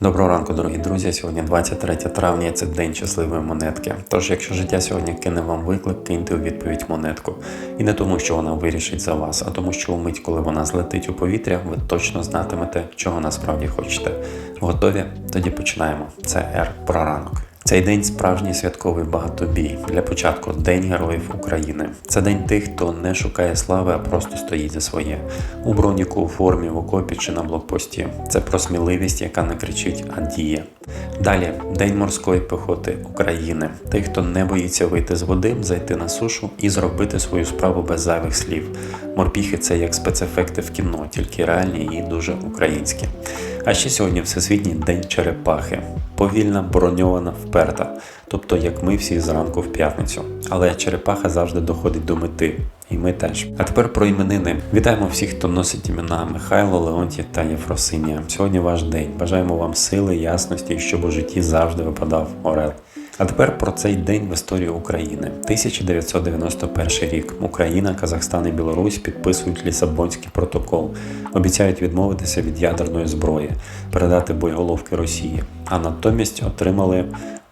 Доброго ранку, дорогі друзі. Сьогодні 23 травня. Це день щасливої монетки. Тож, якщо життя сьогодні кине вам виклик, киньте у відповідь монетку. І не тому, що вона вирішить за вас, а тому, що у мить, коли вона злетить у повітря, ви точно знатимете, чого насправді хочете. Готові? Тоді починаємо. Це Р про ранок. Цей день справжній святковий багатобій. Для початку День Героїв України. Це день тих, хто не шукає слави, а просто стоїть за своє. У броніку, у формі, в окопі чи на блокпості. Це про сміливість, яка не кричить, а діє. Далі День морської піхоти України. Тих, хто не боїться вийти з води, зайти на сушу і зробити свою справу без зайвих слів. Морпіхи це як спецефекти в кіно, тільки реальні і дуже українські. А ще сьогодні Всесвітній день черепахи. Повільна, броньована, вперта. Тобто, як ми всі зранку в п'ятницю. Але черепаха завжди доходить до мети. І ми теж. А тепер про іменини. Вітаємо всіх, хто носить імена Михайло, Леонтій та Єфросинія. Сьогодні ваш день. Бажаємо вам сили, ясності щоб у житті завжди випадав орел. А тепер про цей день в історії України. 1991 рік. Україна, Казахстан і Білорусь підписують Лісабонський протокол. Обіцяють відмовитися від ядерної зброї, передати боєголовки Росії. А натомість отримали.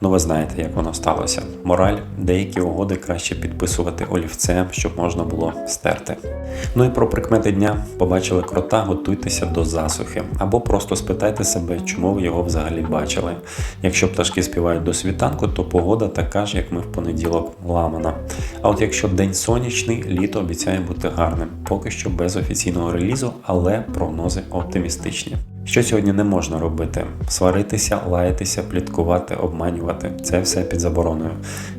Ну, ви знаєте, як воно сталося. Мораль, деякі угоди краще підписувати олівцем, щоб можна було стерти. Ну і про прикмети дня побачили крота, готуйтеся до засухи. Або просто спитайте себе, чому ви його взагалі бачили. Якщо пташки співають до світанку, то погода така ж, як ми в понеділок ламана. А от якщо день сонячний, літо обіцяє бути гарним. Поки що без офіційного релізу, але прогнози оптимістичні. Що сьогодні не можна робити? Сваритися, лаятися, пліткувати, обманювати це все під забороною.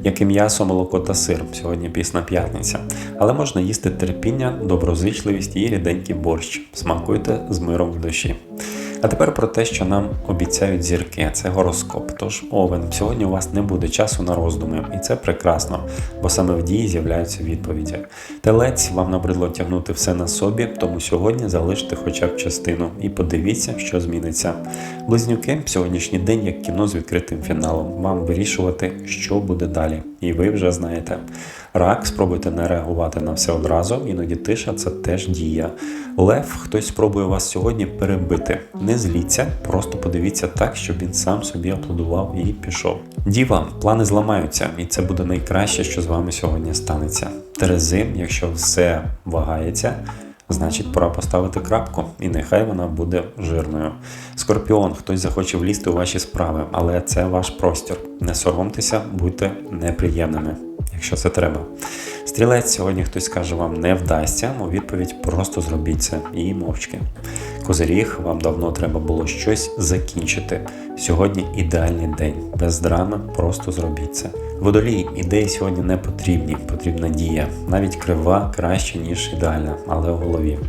Як і м'ясо, молоко та сир. Сьогодні пісна п'ятниця. Але можна їсти терпіння, доброзичливість і ріденький борщ. Смакуйте з миром в душі. А тепер про те, що нам обіцяють зірки, це гороскоп. Тож, овен, сьогодні у вас не буде часу на роздуми, і це прекрасно, бо саме в дії з'являються відповіді. Телець вам набридло тягнути все на собі, тому сьогодні залиште хоча б частину і подивіться, що зміниться. Близнюки, сьогоднішній день як кіно з відкритим фіналом. Вам вирішувати, що буде далі, і ви вже знаєте. Рак, спробуйте не реагувати на все одразу, іноді тиша це теж дія. Лев, хтось спробує вас сьогодні перебити. Не зліться, просто подивіться так, щоб він сам собі аплодував і пішов. Діва, плани зламаються, і це буде найкраще, що з вами сьогодні станеться. Терези, якщо все вагається. Значить, пора поставити крапку, і нехай вона буде жирною. Скорпіон, хтось захоче влізти у ваші справи, але це ваш простір. Не соромтеся, будьте неприємними, якщо це треба. Стрілець, сьогодні хтось скаже вам не вдасться, у відповідь просто зробіть це і мовчки. Козиріг, вам давно треба було щось закінчити. Сьогодні ідеальний день, без драми, просто зробіть це. Водолій, ідеї сьогодні не потрібні, потрібна дія. Навіть крива краще, ніж ідеальна, але в голові.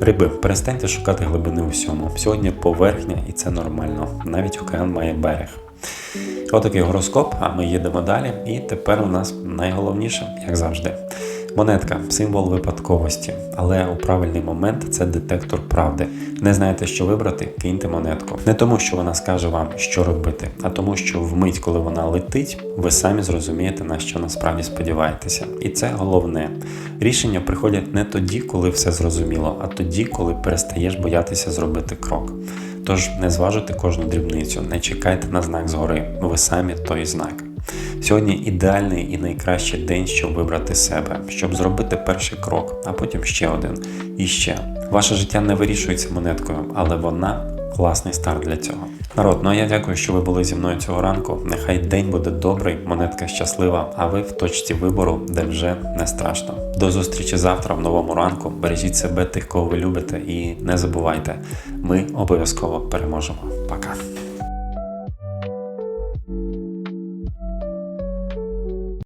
Риби, перестаньте шукати глибини у всьому. Сьогодні поверхня, і це нормально. Навіть океан має берег. Отакий гороскоп, а ми їдемо далі. І тепер у нас найголовніше, як завжди. Монетка символ випадковості, але у правильний момент це детектор правди. Не знаєте, що вибрати, киньте монетку. Не тому, що вона скаже вам, що робити, а тому, що вмить, коли вона летить, ви самі зрозумієте, на що насправді сподіваєтеся. І це головне. Рішення приходять не тоді, коли все зрозуміло, а тоді, коли перестаєш боятися зробити крок. Тож не зважуйте кожну дрібницю, не чекайте на знак згори, ви самі той знак. Сьогодні ідеальний і найкращий день, щоб вибрати себе, щоб зробити перший крок, а потім ще один і ще. Ваше життя не вирішується монеткою, але вона класний старт для цього. Народ, ну а я дякую, що ви були зі мною цього ранку. Нехай день буде добрий, монетка щаслива, а ви в точці вибору, де вже не страшно. До зустрічі завтра в новому ранку. Бережіть себе тих, кого ви любите, і не забувайте, ми обов'язково переможемо. Пока.